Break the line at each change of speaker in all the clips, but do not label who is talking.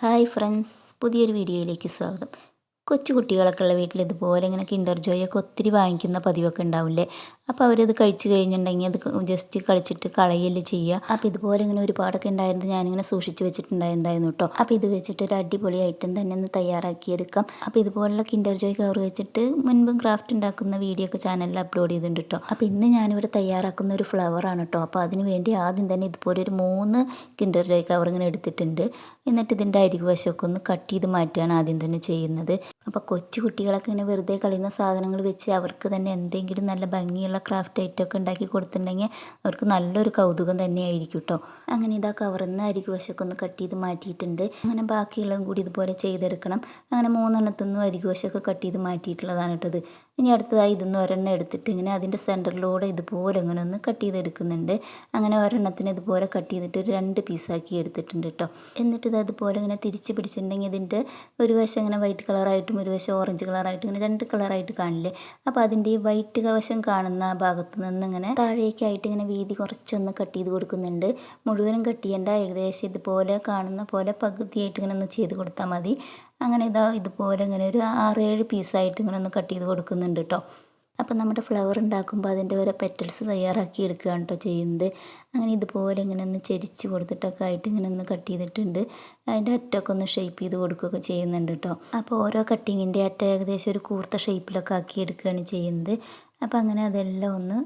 Hi friends പുതിയൊരു വീഡിയോയിലേക്ക് സ്വാഗതം. കൊച്ചു കുട്ടികളൊക്കെ ഉള്ള വീട്ടിൽ ഇതുപോലെ ഇങ്ങനെ കിൻഡർ ജോയൊക്കെ ഒത്തിരി വാങ്ങിക്കുന്ന പതിവൊക്കെ ഉണ്ടാവില്ലേ? അപ്പോൾ അവരത് കഴിച്ചു കഴിഞ്ഞിട്ടുണ്ടെങ്കിൽ അത് ജസ്റ്റ് കളിച്ചിട്ട് കളയല്ലേ ചെയ്യുക. അപ്പോൾ ഇതുപോലെ ഇങ്ങനെ ഒരുപാടൊക്കെ ഉണ്ടായിരുന്നത് ഞാനിങ്ങനെ സൂക്ഷിച്ച് വെച്ചിട്ടുണ്ടായിരുന്നു കേട്ടോ അപ്പോൾ ഇത് വെച്ചിട്ട് ഒരു അടിപൊളി ഐറ്റം തന്നെ ഒന്ന് തയ്യാറാക്കിയെടുക്കാം. അപ്പോൾ ഇതുപോലുള്ള കിൻഡർ ജോയ് കവർ വെച്ചിട്ട് മുൻപും ക്രാഫ്റ്റ് ഉണ്ടാക്കുന്ന വീഡിയോ ഒക്കെ ചാനലിൽ അപ്ലോഡ് ചെയ്തിട്ടുണ്ട് കേട്ടോ അപ്പോൾ ഇന്ന് ഞാനിവിടെ തയ്യാറാക്കുന്ന ഒരു ഫ്ലവറാണ് കേട്ടോ അപ്പോൾ അതിന് വേണ്ടി ആദ്യം തന്നെ ഇതുപോലെ ഒരു മൂന്ന് കിൻഡർ ജോയ് കവർ ഇങ്ങനെ എടുത്തിട്ടുണ്ട്. എന്നിട്ട് ഇതിന്റെ അരികുവശമൊക്കെ ഒന്ന് കട്ട് ചെയ്ത് മാറ്റുകയാണ് ആദ്യം തന്നെ ചെയ്യുന്നത്. അപ്പോൾ കൊച്ചു കുട്ടികളൊക്കെ ഇങ്ങനെ വെറുതെ കളയുന്ന സാധനങ്ങൾ വെച്ച് അവർക്ക് തന്നെ എന്തെങ്കിലും നല്ല ഭംഗിയുള്ള ക്രാഫ്റ്റ് ഐറ്റമൊക്കെ ഉണ്ടാക്കി കൊടുത്തിട്ടുണ്ടെങ്കിൽ അവർക്ക് നല്ലൊരു കൗതുകം തന്നെയായിരിക്കും കേട്ടോ അങ്ങനെ ഇതാ കവർന്ന് അരികുവശമൊക്കെ ഒന്ന് കട്ട് ചെയ്ത് മാറ്റിയിട്ടുണ്ട്. അങ്ങനെ ബാക്കിയുള്ളതും കൂടി ഇതുപോലെ ചെയ്തെടുക്കണം. അങ്ങനെ മൂന്നെണ്ണത്തുനിന്നും അരിക്ക് വശമൊക്കെ കട്ട് ചെയ്ത് മാറ്റിയിട്ടുള്ളതാണ് കേട്ടത് ഇനി അടുത്തതായി ഇതൊന്ന് ഒരെണ്ണം എടുത്തിട്ട് ഇങ്ങനെ അതിന്റെ സെന്ററിലൂടെ ഇതുപോലെ ഇങ്ങനെ ഒന്ന് കട്ട് ചെയ്തെടുക്കുന്നുണ്ട്. അങ്ങനെ ഒരെണ്ണത്തിന് ഇതുപോലെ കട്ട് ചെയ്തിട്ട് ഒരു രണ്ട് പീസാക്കി എടുത്തിട്ടുണ്ട് കേട്ടോ എന്നിട്ട് ഇത് അതുപോലെ ഇങ്ങനെ തിരിച്ച് പിടിച്ചിട്ടുണ്ടെങ്കിൽ ഇതിന്റെ ഒരു വശം ഇങ്ങനെ വൈറ്റ് കളറായിട്ടും ഒരു വശം ഓറഞ്ച് കളറായിട്ടും ഇങ്ങനെ രണ്ട് കളറായിട്ട് കാണില്ലേ? അപ്പോൾ അതിന്റെ ഈ വൈറ്റ് വശം കാണുന്ന ആ ഭാഗത്ത് നിന്ന് ഇങ്ങനെ താഴേക്കായിട്ട് ഇങ്ങനെ വീതി കുറച്ചൊന്ന് കട്ട് ചെയ്ത് കൊടുക്കുന്നുണ്ട്. മുഴുവനും കട്ട് ചെയ്യേണ്ട. ഏകദേശം ഇതുപോലെ കാണുന്ന പോലെ പകുതിയായിട്ട് ഇങ്ങനെ ഒന്ന് ചെയ്ത് കൊടുത്താൽ മതി. അങ്ങനെ ഇതാ ഇതുപോലെ ഇങ്ങനെ ഒരു ആറേഴ് പീസായിട്ട് ഇങ്ങനെ ഒന്ന് കട്ട് ചെയ്ത് കൊടുക്കുന്നുണ്ട് കേട്ടോ അപ്പം നമ്മുടെ ഫ്ലവർ ഉണ്ടാക്കുമ്പോൾ അതിന്റെ ഓരോ പെറ്റൽസ് തയ്യാറാക്കി എടുക്കുകയാണ് കേട്ടോ ചെയ്യുന്നത്. അങ്ങനെ ഇതുപോലെ ഇങ്ങനെ ഒന്ന് ചെരിച്ച് കൊടുത്തിട്ടൊക്കെ ആയിട്ട് ഇങ്ങനെ ഒന്ന് കട്ട് ചെയ്തിട്ടുണ്ട്. അതിന്റെ അറ്റമൊക്കെ ഒന്ന് ഷേപ്പ് ചെയ്ത് കൊടുക്കുകയൊക്കെ ചെയ്യുന്നുണ്ട് കേട്ടോ അപ്പോൾ ഓരോ കട്ടിങ്ങിന്റെ അറ്റ ഏകദേശം ഒരു കൂർത്ത ഷേപ്പിലൊക്കെ ആക്കി എടുക്കുകയാണ് ചെയ്യുന്നത്. അപ്പോൾ അങ്ങനെ അതെല്ലാം ഒന്ന്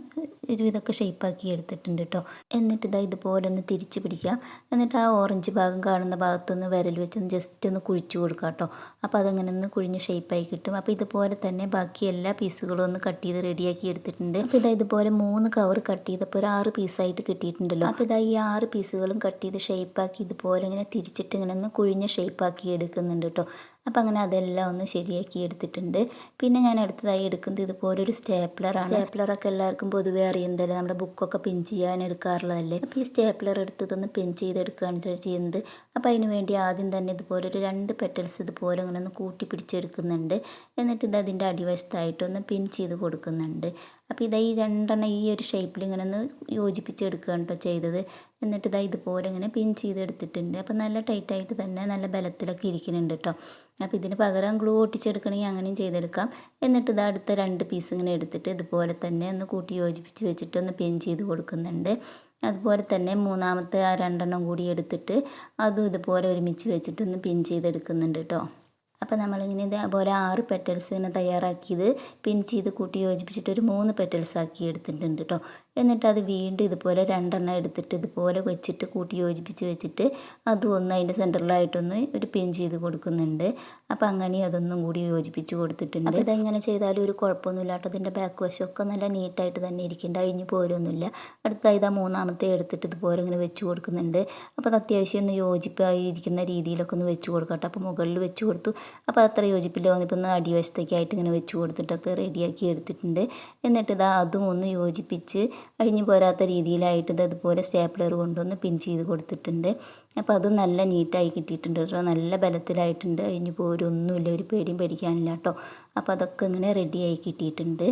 ഒരുവിധമൊക്കെ ഷേപ്പാക്കി എടുത്തിട്ടുണ്ട് കേട്ടോ എന്നിട്ട് ഇതാ ഇതുപോലെ ഒന്ന് തിരിച്ച് പിടിക്കുക. എന്നിട്ട് ആ ഓറഞ്ച് ഭാഗം കാണുന്ന ഭാഗത്തുനിന്ന് വിരൽ വെച്ചൊന്ന് ജസ്റ്റ് ഒന്ന് കുഴിച്ചു കൊടുക്കുക കേട്ടോ അപ്പോൾ അതങ്ങനെ ഒന്ന് കുഴിഞ്ഞ് ഷേപ്പായി കിട്ടും. അപ്പോൾ ഇതുപോലെ തന്നെ ബാക്കി എല്ലാ പീസുകളും ഒന്ന് കട്ട് ചെയ്ത് റെഡിയാക്കി എടുത്തിട്ടുണ്ട്. അപ്പോൾ ഇതാ ഇതുപോലെ മൂന്ന് കവർ കട്ട് ചെയ്തപ്പോൾ ഒരു ആറ് പീസായിട്ട് കിട്ടിയിട്ടുണ്ടല്ലോ അപ്പോൾ ഇതാ ഈ ആറ് പീസുകളും കട്ട് ചെയ്ത് ഷേപ്പാക്കി ഇതുപോലെ ഇങ്ങനെ തിരിച്ചിട്ട് ഇങ്ങനെ ഒന്ന് കുഴിഞ്ഞ് ഷേപ്പാക്കി എടുക്കുന്നുണ്ട് കേട്ടോ അപ്പോൾ അങ്ങനെ അതെല്ലാം ഒന്ന് ശരിയാക്കി എടുത്തിട്ടുണ്ട്. പിന്നെ ഞാൻ അടുത്തതായി എടുക്കുന്നത് ഇതുപോലെ ഒരു സ്റ്റേപ്ലറാണ് സ്റ്റേപ്ലറൊക്കെ എല്ലാവർക്കും പൊതുവേ അറിയുന്നതല്ലേ? നമ്മുടെ ബുക്കൊക്കെ പിൻ ചെയ്യാൻ എടുക്കാറുള്ളതല്ലേ? അപ്പോൾ ഈ സ്റ്റേപ്ലർ എടുത്തതൊന്ന് പിൻ ചെയ്തെടുക്കുകയാണ് ചെയ്യുന്നത്. അപ്പോൾ അതിന് വേണ്ടി ആദ്യം തന്നെ ഇതുപോലെ ഒരു രണ്ട് പെറ്റൽസ് ഇതുപോലെ ഇങ്ങനെ ഒന്ന് കൂട്ടി പിടിച്ചെടുക്കുന്നുണ്ട്. എന്നിട്ട് ഇത് അതിന്റെ അടിവശത്തായിട്ടൊന്ന് പിൻ ചെയ്ത് കൊടുക്കുന്നുണ്ട്. അപ്പോൾ ഇതായി രണ്ടെണ്ണം ഈ ഒരു ഷേപ്പിൽ ഇങ്ങനെ ഒന്ന് യോജിപ്പിച്ചെടുക്കുകയാണ് കേട്ടോ ചെയ്തത്. എന്നിട്ട് ഇതാ ഇതുപോലെ ഇങ്ങനെ പിൻ ചെയ്തെടുത്തിട്ടുണ്ട്. അപ്പോൾ നല്ല ടൈറ്റായിട്ട് തന്നെ നല്ല ബലത്തിലൊക്കെ ഇരിക്കുന്നുണ്ട് കേട്ടോ അപ്പോൾ ഇതിന് പകരം ഗ്ലൂ ഒട്ടിച്ചെടുക്കണമെങ്കിൽ അങ്ങനെയും ചെയ്തെടുക്കാം. എന്നിട്ട് ഇതാ അടുത്ത രണ്ട് പീസ് ഇങ്ങനെ എടുത്തിട്ട് ഇതുപോലെ തന്നെ ഒന്ന് കൂട്ടി യോജിപ്പിച്ച് വെച്ചിട്ട് ഒന്ന് പിൻ ചെയ്ത് കൊടുക്കുന്നുണ്ട്. അതുപോലെ തന്നെ മൂന്നാമത്തെ ആ രണ്ടെണ്ണം കൂടി എടുത്തിട്ട് അതും ഇതുപോലെ ഒരുമിച്ച് വെച്ചിട്ട് ഒന്ന് പിൻ ചെയ്തെടുക്കുന്നുണ്ട് കേട്ടോ അപ്പോൾ നമ്മളിങ്ങനെ ഇതേപോലെ ആറ് പെറ്റൽസ് ഇങ്ങനെ തയ്യാറാക്കിയത്. പിൻ ചെയ്ത് കൂട്ടി യോജിപ്പിച്ചിട്ട് ഒരു മൂന്ന് പെറ്റൽസ് ആക്കി എടുത്തിട്ടുണ്ട് കേട്ടോ എന്നിട്ട് അത് വീണ്ടും ഇതുപോലെ രണ്ടെണ്ണം എടുത്തിട്ട് ഇതുപോലെ വെച്ചിട്ട് കൂട്ടി യോജിപ്പിച്ച് വെച്ചിട്ട് അതും ഒന്ന് അതിന്റെ സെന്ററിലായിട്ടൊന്ന് ഒരു പിൻ ചെയ്ത് കൊടുക്കുന്നുണ്ട്. അപ്പോൾ അങ്ങനെ അതൊന്നും കൂടി യോജിപ്പിച്ച് കൊടുത്തിട്ടുണ്ട്. അപ്പോൾ ഇതെങ്ങനെ ചെയ്താലും ഒരു കുഴപ്പമൊന്നുമില്ല കേട്ടോ അതിന്റെ ബാക്ക് വശമൊക്കെ നല്ല നീറ്റായിട്ട് തന്നെ ഇരിക്കേണ്ട അഴിഞ്ഞു പോരൊന്നുമില്ല. അടുത്തായി ഇതാ മൂന്നാമത്തെ എടുത്തിട്ട് ഇതുപോലെ ഇങ്ങനെ വെച്ച് കൊടുക്കുന്നുണ്ട്. അപ്പോൾ അത് അത്യാവശ്യം ഒന്ന് യോജിപ്പായി ഇരിക്കുന്ന രീതിയിലൊക്കെ ഒന്ന് വെച്ച് കൊടുക്കട്ടെ അപ്പോൾ മുകളിൽ വെച്ച് കൊടുത്തു. അപ്പോൾ അത്ര യോജിപ്പില്ല. വന്നിപ്പോൾ ഒന്ന് അടിവശത്തേക്കായിട്ട് ഇങ്ങനെ വെച്ച് കൊടുത്തിട്ടൊക്കെ റെഡിയാക്കി എടുത്തിട്ടുണ്ട്. എന്നിട്ട് ഇതാ അതും ഒന്ന് യോജിപ്പിച്ച് അഴിഞ്ഞു പോരാത്ത രീതിയിലായിട്ട് ഇത് അതുപോലെ സ്റ്റേപ്ലർ കൊണ്ടൊന്ന് പിൻ ചെയ്ത് കൊടുത്തിട്ടുണ്ട്. അപ്പോൾ അത് നല്ല നീറ്റായി കിട്ടിയിട്ടുണ്ട് കേട്ടോ. നല്ല ബലത്തിലായിട്ടുണ്ട്. അഴിഞ്ഞു പോരൊന്നുമില്ല. ഒരു പേടിയും പേടിക്കാനില്ല കേട്ടോ. അപ്പോൾ അതൊക്കെ ഇങ്ങനെ റെഡിയായി കിട്ടിയിട്ടുണ്ട്.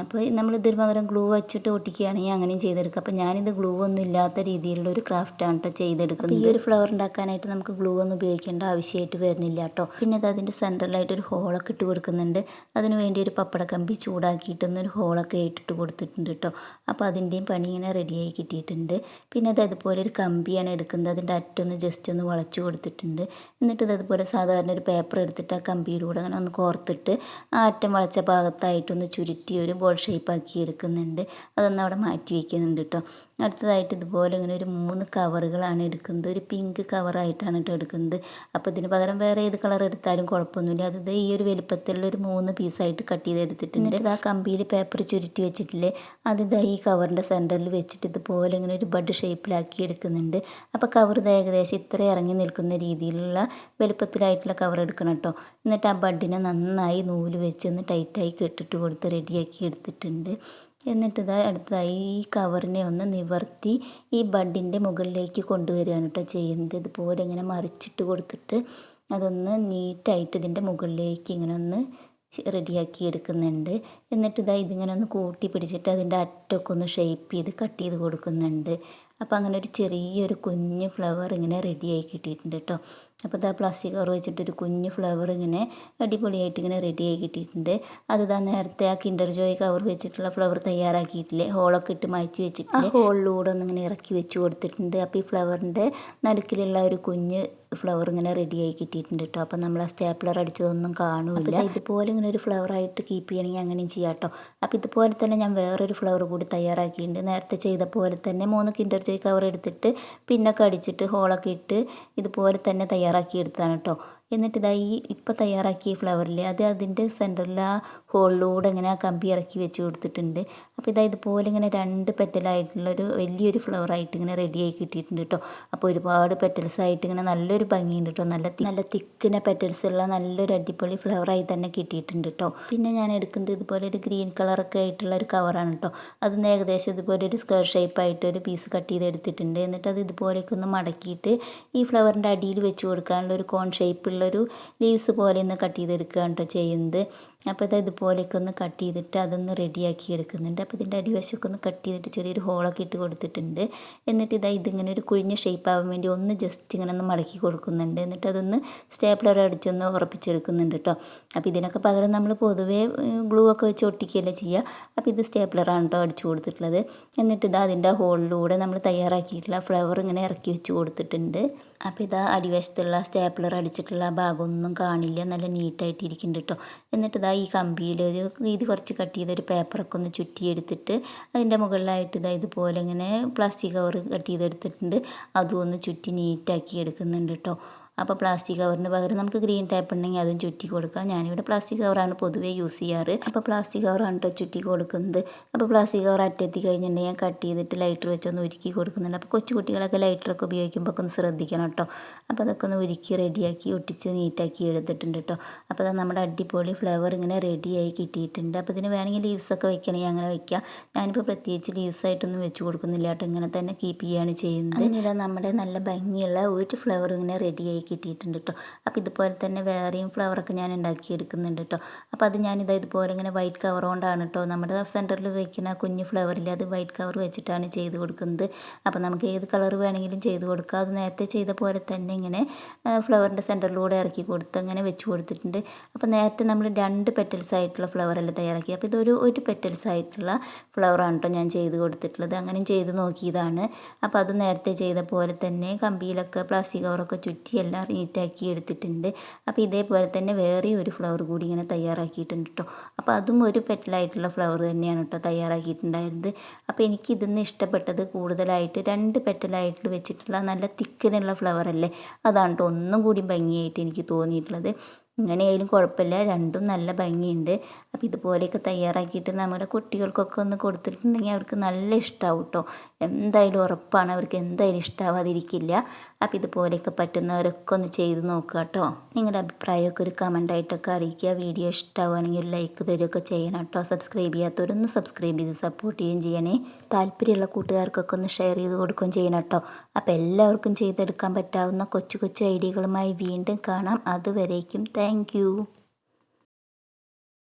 അപ്പോൾ നമ്മൾ ഇതിന് പകരം ഗ്ലൂ വെച്ചിട്ട് ഒട്ടിക്കുകയാണെങ്കിൽ അങ്ങനെയും ചെയ്തെടുക്കാം. അപ്പോൾ ഞാനിത് ഗ്ലൂ ഒന്നും ഇല്ലാത്ത രീതിയിലുള്ള ഒരു ക്രാഫ്റ്റാണ് കേട്ടോ ചെയ്തെടുക്കുന്നത്. ഈ ഒരു ഫ്ലവർ ഉണ്ടാക്കാനായിട്ട് നമുക്ക് ഗ്ലൂ ഒന്നും ഉപയോഗിക്കേണ്ട ആവശ്യമായിട്ട് വരുന്നില്ല കേട്ടോ പിന്നെ അത് അതിന്റെ സെന്ററിലായിട്ട് ഒരു ഹോളൊക്കെ ഇട്ട് കൊടുക്കുന്നുണ്ട്. അതിന് വേണ്ടി ഒരു പപ്പട കമ്പി ചൂടാക്കിയിട്ടൊന്ന് ഒരു ഹോളൊക്കെ ഇട്ടിട്ട് കൊടുത്തിട്ടുണ്ട് കേട്ടോ അപ്പോൾ അതിന്റെയും പണി ഇങ്ങനെ റെഡിയായി കിട്ടിയിട്ടുണ്ട്. പിന്നെ അത് അതുപോലെ ഒരു കമ്പിയാണ് എടുക്കുന്നത്. അതിന്റെ അറ്റൊന്ന് ജസ്റ്റ് ഒന്ന് വളച്ച് കൊടുത്തിട്ടുണ്ട്. എന്നിട്ട് ഇത് അതുപോലെ സാധാരണ ഒരു പേപ്പർ എടുത്തിട്ട് ആ കമ്പിയിലൂടെ അങ്ങനെ ഒന്ന് കോർത്തിട്ട് ആ അറ്റം വളച്ച ഭാഗത്തായിട്ടൊന്ന് ചുരുട്ടി ഒരു ബോൾ ഷേപ്പാക്കി എടുക്കുന്നുണ്ട്. അതൊന്നും അവിടെ മാറ്റി വയ്ക്കുന്നുണ്ട് കേട്ടോ അടുത്തതായിട്ട് ഇതുപോലെ ഇങ്ങനെ ഒരു മൂന്ന് കവറുകളാണ് എടുക്കുന്നത്. ഒരു പിങ്ക് കവറായിട്ടാണ് കേട്ടോ എടുക്കുന്നത്. അപ്പോൾ ഇതിന് പകരം വേറെ ഏത് കളർ എടുത്താലും കുഴപ്പമൊന്നുമില്ല. അത് ഈ ഒരു വലുപ്പത്തിലുള്ള ഒരു മൂന്ന് പീസായിട്ട് കട്ട് ചെയ്തെടുത്തിട്ടുണ്ട് ആ കമ്പിയിൽ പേപ്പർ ചുരുട്ടി വെച്ചിട്ടില്ലേ? അത് ഇതാ ഈ കവറിന്റെ സെന്ററിൽ വെച്ചിട്ട് ഇതുപോലെ ഇങ്ങനെ ഒരു ബഡ് ഷേപ്പിലാക്കി എടുക്കുന്നുണ്ട്. അപ്പോൾ കവർ ഇത് ഏകദേശം ഇത്ര ഇറങ്ങി നിൽക്കുന്ന രീതിയിലുള്ള വലുപ്പത്തിലായിട്ടുള്ള കവർ എടുക്കണം കേട്ടോ. എന്നിട്ട് ആ ബഡിനെ നന്നായി നൂൽ വെച്ച് ഒന്ന് ടൈറ്റായി കെട്ടിട്ട് കൊടുത്ത് റെഡിയാക്കി എടുത്തിട്ടുണ്ട്. എന്നിട്ട് ഇതാ അടുത്തതായി ഈ കവറിനെ ഒന്ന് നിവർത്തി ഈ ബഡിന്റെ മുകളിലേക്ക് കൊണ്ടുവരികയാണ് കേട്ടോ ചെയ്യുന്നത്. ഇതുപോലെ ഇങ്ങനെ മറിച്ചിട്ട് കൊടുത്തിട്ട് അതൊന്ന് നീറ്റായിട്ട് ഇതിന്റെ മുകളിലേക്ക് ഇങ്ങനെ ഒന്ന് റെഡിയാക്കി എടുക്കുന്നുണ്ട്. എന്നിട്ട് ഇതാ ഇതിങ്ങനെ ഒന്ന് കൂട്ടി പിടിച്ചിട്ട് അതിന്റെ അറ്റമൊക്കെ ഒന്ന് ഷേപ്പ് ചെയ്ത് കട്ട് ചെയ്ത് കൊടുക്കുന്നുണ്ട്. അപ്പോൾ അങ്ങനെ ഒരു ചെറിയൊരു കുഞ്ഞ് ഫ്ലവർ ഇങ്ങനെ റെഡിയായി കിട്ടിയിട്ടുണ്ട് കേട്ടോ അപ്പോൾ ഇതാ പ്ലാസ്റ്റിക് കവർ വെച്ചിട്ടൊരു കുഞ്ഞ് ഫ്ലവർ ഇങ്ങനെ അടിപൊളിയായിട്ട് ഇങ്ങനെ റെഡിയായി കിട്ടിയിട്ടുണ്ട്. അത് ഇതാ നേരത്തെ ആ കിൻഡർ ജോയ് കവർ വെച്ചിട്ടുള്ള ഫ്ലവർ തയ്യാറാക്കിയിട്ടില്ലേ? ഹോളൊക്കെ ഇട്ട് വെച്ചിട്ട് വെച്ചിട്ടില്ലേ? ഹോളിലൂടെ ഒന്ന് ഇങ്ങനെ ഇറക്കി വെച്ച് കൊടുത്തിട്ടുണ്ട്. അപ്പോൾ ഈ ഫ്ലവറിന്റെ നടുക്കിലുള്ള ഒരു കുഞ്ഞ് ഫ്ലവർ ഇങ്ങനെ റെഡിയായി കിട്ടിയിട്ടുണ്ട് കേട്ടോ അപ്പോൾ നമ്മൾ ആ സ്റ്റാപ്ലർ അടിച്ചതൊന്നും കാണില്ല. ഇതുപോലെ ഇങ്ങനെ ഒരു ഫ്ലവർ ആയിട്ട് കീപ്പ് ചെയ്യണമെങ്കിൽ അങ്ങനെയും ചെയ്യാം കേട്ടോ അപ്പോൾ ഇതുപോലെ തന്നെ ഞാൻ വേറൊരു ഫ്ലവർ കൂടി തയ്യാറാക്കിയിട്ടുണ്ട്. നേരത്തെ ചെയ്ത പോലെ തന്നെ മൂന്ന് കിൻഡർ ജോയ് കവർ എടുത്തിട്ട് പിന്നൊക്കെ അടിച്ചിട്ട് ഹോളൊക്കെ ഇട്ട് ഇതുപോലെ തന്നെ തയ്യാറാക്കി എടുത്തതാണ് കേട്ടോ. എന്നിട്ട് ഇതാ ഈ ഇപ്പോൾ തയ്യാറാക്കിയ ഫ്ലവറിൽ അത് അതിന്റെ സെന്ററിൽ ആ ഹോളിലൂടെ ഇങ്ങനെ ആ കമ്പി ഇറക്കി വെച്ച് കൊടുത്തിട്ടുണ്ട്. അപ്പോൾ ഇതാ ഇതുപോലെ ഇങ്ങനെ രണ്ട് പെറ്റലായിട്ടുള്ളൊരു വലിയൊരു ഫ്ലവറായിട്ട് ഇങ്ങനെ റെഡിയായി കിട്ടിയിട്ടുണ്ട് കേട്ടോ അപ്പോൾ ഒരുപാട് പെറ്റൽസ് ആയിട്ട് ഇങ്ങനെ നല്ലൊരു ഭംഗിയുണ്ട് കേട്ടോ നല്ല നല്ല തിക്കിന പെറ്റൽസ് ഉള്ള നല്ലൊരു അടിപൊളി ഫ്ലവറായി തന്നെ കിട്ടിയിട്ടുണ്ട് കേട്ടോ പിന്നെ ഞാൻ എടുക്കുന്നത് ഇതുപോലെ ഒരു ഗ്രീൻ കളറൊക്കെ ആയിട്ടുള്ള ഒരു കവറാണ് കേട്ടോ അതിന് ഏകദേശം ഇതുപോലെ ഒരു സ്ക്വയർ ഷേപ്പായിട്ട് ഒരു പീസ് കട്ട് ചെയ്ത് എടുത്തിട്ടുണ്ട് എന്നിട്ട് അത് ഇതുപോലെയൊക്കെ ഒന്ന് മടക്കിയിട്ട് ഈ ഫ്ലവറിന്റെ അടിയിൽ വെച്ച് കൊടുക്കാനുള്ള ഒരു കോൺ ഷേപ്പുള്ളൊരു ലീവ്സ് പോലെ ഒന്ന് കട്ട് ചെയ്തെടുക്കുകയാണ് കേട്ടോ ചെയ്യുന്നത്. അപ്പോൾ ഇത് ഇതുപോലെയൊക്കെ ഒന്ന് കട്ട് ചെയ്തിട്ട് അതൊന്ന് റെഡിയാക്കി എടുക്കുന്നുണ്ട്. അപ്പോൾ ഇതിന്റെ അടിവശമൊക്കെ ഒന്ന് കട്ട് ചെയ്തിട്ട് ചെറിയൊരു ഹോളൊക്കെ ഇട്ട് കൊടുത്തിട്ടുണ്ട്. എന്നിട്ട് ഇതാ ഇതിങ്ങനെ ഒരു കുഴിഞ്ഞ ഷേപ്പ് ആവാൻ വേണ്ടി ഒന്ന് ജസ്റ്റ് ഇങ്ങനെ ഒന്ന് മടക്കി കൊടുക്കുന്നുണ്ട്. എന്നിട്ട് അതൊന്ന് സ്റ്റേപ്ലർ അടിച്ചൊന്ന് ഉറപ്പിച്ചെടുക്കുന്നുണ്ട് കേട്ടോ. അപ്പോൾ ഇതിനൊക്കെ പകരം നമ്മൾ പൊതുവേ ഗ്ലൂ ഒക്കെ വെച്ച് ഒട്ടിക്കുകയല്ലേ ചെയ്യുക. അപ്പോൾ ഇത് സ്റ്റേപ്ലറാണ് കേട്ടോ അടിച്ചു കൊടുത്തിട്ടുള്ളത്. എന്നിട്ട് ഇതാ അതിന്റെ ഹോളിലൂടെ നമ്മൾ തയ്യാറാക്കിയിട്ടുള്ള ഫ്ലവർ ഇങ്ങനെ ഇറക്കി വെച്ച് കൊടുത്തിട്ടുണ്ട്. അപ്പോൾ ഇതാ അടിവശത്തുള്ള സ്റ്റേപ്ലർ അടിച്ചിട്ടുള്ള ഭാഗമൊന്നും കാണില്ല. നല്ല നീറ്റായിട്ട് ഇരിക്കുന്നുണ്ട് കേട്ടോ. എന്നിട്ട് ഈ കമ്പിയിൽ ഒരു ഇത് കുറച്ച് കട്ട് ചെയ്തൊരു പേപ്പറൊക്കെ ഒന്ന് ചുറ്റിയെടുത്തിട്ട് അതിന്റെ മുകളിലായിട്ട് ഇതാ ഇതുപോലെ ഇങ്ങനെ പ്ലാസ്റ്റിക് കവർ കട്ട് ചെയ്തെടുത്തിട്ടുണ്ട്. അതും ഒന്ന് ചുറ്റി നീറ്റാക്കി എടുക്കുന്നുണ്ട് കേട്ടോ അപ്പോൾ പ്ലാസ്റ്റിക് കവറിന് പകരം നമുക്ക് ഗ്രീൻ ടേപ്പ് ഉണ്ടെങ്കിൽ അതും ചുറ്റി കൊടുക്കാം. ഞാനിവിടെ പ്ലാസ്റ്റിക് കവറാണ് പൊതുവേ യൂസ് ചെയ്യാറ്. അപ്പോൾ പ്ലാസ്റ്റിക് കവറാണ് കേട്ടോ ചുറ്റി കൊടുക്കുന്നത്. അപ്പോൾ പ്ലാസ്റ്റിക് കവർ അറ്റെത്തി കഴിഞ്ഞിട്ടുണ്ടെങ്കിൽ ഞാൻ കട്ട് ചെയ്തിട്ട് ലൈറ്റർ വെച്ചൊന്ന് ഉരുക്കി കൊടുക്കുന്നുണ്ട്. അപ്പോൾ കൊച്ചു കുട്ടികളൊക്കെ ലൈറ്ററൊക്കെ ഉപയോഗിക്കുമ്പോൾ ഒക്കെ ഒന്ന് ശ്രദ്ധിക്കണം കേട്ടോ അപ്പോൾ അതൊക്കെ ഒന്ന് ഉരുക്കി റെഡിയാക്കി ഒട്ടിച്ച് നീറ്റാക്കി എടുത്തിട്ടുണ്ട് കേട്ടോ അപ്പോൾ അത് നമ്മുടെ അടിപൊളി ഫ്ലവർ ഇങ്ങനെ റെഡിയായി കിട്ടിയിട്ടുണ്ട്. അപ്പോൾ ഇതിന് വേണമെങ്കിൽ ലീവ്സൊക്കെ വെക്കണമെങ്കിൽ അങ്ങനെ വെക്കാം. ഞാനിപ്പോൾ പ്രത്യേകിച്ച് ലീവ്സ് ആയിട്ടൊന്നും വെച്ച് കൊടുക്കുന്നില്ല കേട്ടോ ഇങ്ങനെ തന്നെ കീപ്പ് ചെയ്യുകയാണ് ചെയ്യുന്നത്. അതിനിതാ നമ്മുടെ നല്ല ഭംഗിയുള്ള ഒരു ഫ്ലവർ ഇങ്ങനെ റെഡിയായി കിട്ടിയിട്ടുണ്ട് കേട്ടോ അപ്പോൾ ഇതുപോലെ തന്നെ വേറെയും ഫ്ലവറൊക്കെ ഞാൻ ഉണ്ടാക്കി എടുക്കുന്നുണ്ട് കേട്ടോ അപ്പോൾ അത് ഞാനിതാ ഇതുപോലെ ഇങ്ങനെ വൈറ്റ് കവർ കൊണ്ടാണ് കേട്ടോ നമ്മുടെ സെന്ററിൽ വയ്ക്കുന്ന കുഞ്ഞ് ഫ്ലവറിൽ അത് വൈറ്റ് കവർ വെച്ചിട്ടാണ് ചെയ്ത് കൊടുക്കുന്നത്. അപ്പോൾ നമുക്ക് ഏത് കളർ വേണമെങ്കിലും ചെയ്ത് കൊടുക്കാം. അത് നേരത്തെ ചെയ്ത പോലെ തന്നെ ഇങ്ങനെ ഫ്ലവറിന്റെ സെന്ററിലൂടെ ഇറക്കി കൊടുത്ത് അങ്ങനെ വെച്ച് കൊടുത്തിട്ടുണ്ട്. അപ്പോൾ നേരത്തെ നമ്മൾ രണ്ട് പെറ്റൽസ് ആയിട്ടുള്ള ഫ്ലവറല്ല തയ്യാറാക്കി അപ്പോൾ ഇതൊരു ഒരു പെറ്റൽസ് ആയിട്ടുള്ള ഫ്ലവറാണ് കേട്ടോ ഞാൻ ചെയ്ത് കൊടുത്തിട്ടുള്ളത്. അങ്ങനെയും ചെയ്ത് നോക്കിയതാണ്. അപ്പോൾ അത് നേരത്തെ ചെയ്ത പോലെ തന്നെ കമ്പിയിലൊക്കെ പ്ലാസ്റ്റിക് കവറൊക്കെ ചുറ്റി എല്ലാം നീറ്റാക്കി എടുത്തിട്ടുണ്ട്. അപ്പോൾ ഇതേപോലെ തന്നെ വേറെ ഒരു ഫ്ലവർ കൂടി ഇങ്ങനെ തയ്യാറാക്കിയിട്ടുണ്ട് കേട്ടോ. അപ്പോൾ അതും ഒരു പെറ്റലായിട്ടുള്ള ഫ്ലവർ തന്നെയാണ് കേട്ടോ തയ്യാറാക്കിയിട്ടുണ്ടായിരുന്നത്. അപ്പോൾ എനിക്ക് ഇതിന്ന് ഇഷ്ടപ്പെട്ടത് കൂടുതലായിട്ട് രണ്ട് പെറ്റലായിട്ട് വെച്ചിട്ടുള്ള നല്ല തിക്കനുള്ള ഫ്ലവർ അല്ലേ? അതാണ് കേട്ടോ ഒന്നും കൂടി ഭംഗിയായിട്ട് എനിക്ക് തോന്നിയിട്ടുള്ളത്. ഇങ്ങനെയായാലും കുഴപ്പമില്ല. രണ്ടും നല്ല ഭംഗിയുണ്ട്. അപ്പോൾ ഇതുപോലെയൊക്കെ തയ്യാറാക്കിയിട്ട് നമ്മുടെ കുട്ടികൾക്കൊക്കെ ഒന്ന് കൊടുത്തിട്ടുണ്ടെങ്കിൽ അവർക്ക് നല്ല ഇഷ്ടമാവും കേട്ടോ എന്തായാലും ഉറപ്പാണ്. അവർക്ക് എന്തായാലും ഇഷ്ടമാവാതിരിക്കില്ല അപ്പോൾ ഇതുപോലെയൊക്കെ പറ്റുന്നവരൊക്കെ ഒന്ന് ചെയ്ത് നോക്കുക കേട്ടോ നിങ്ങളുടെ അഭിപ്രായമൊക്കെ ഒരു കമന്റായിട്ടൊക്കെ അറിയിക്കുക. വീഡിയോ ഇഷ്ടമാവുകയാണെങ്കിൽ ലൈക്ക് തരികയൊക്കെ ചെയ്യണം കേട്ടോ സബ്സ്ക്രൈബ് ചെയ്യാത്തവരൊന്ന് സബ്സ്ക്രൈബ് ചെയ്ത് സപ്പോർട്ട് ചെയ്യുകയും ചെയ്യണേ. താല്പര്യമുള്ള കൂട്ടുകാർക്കൊക്കെ ഒന്ന് ഷെയർ ചെയ്ത് കൊടുക്കുകയും ചെയ്യണം കേട്ടോ അപ്പോൾ എല്ലാവർക്കും ചെയ്തെടുക്കാൻ പറ്റാവുന്ന കൊച്ചു കൊച്ചു ഐഡിയകളുമായി വീണ്ടും കാണാം. അതുവരേക്കും Thank you.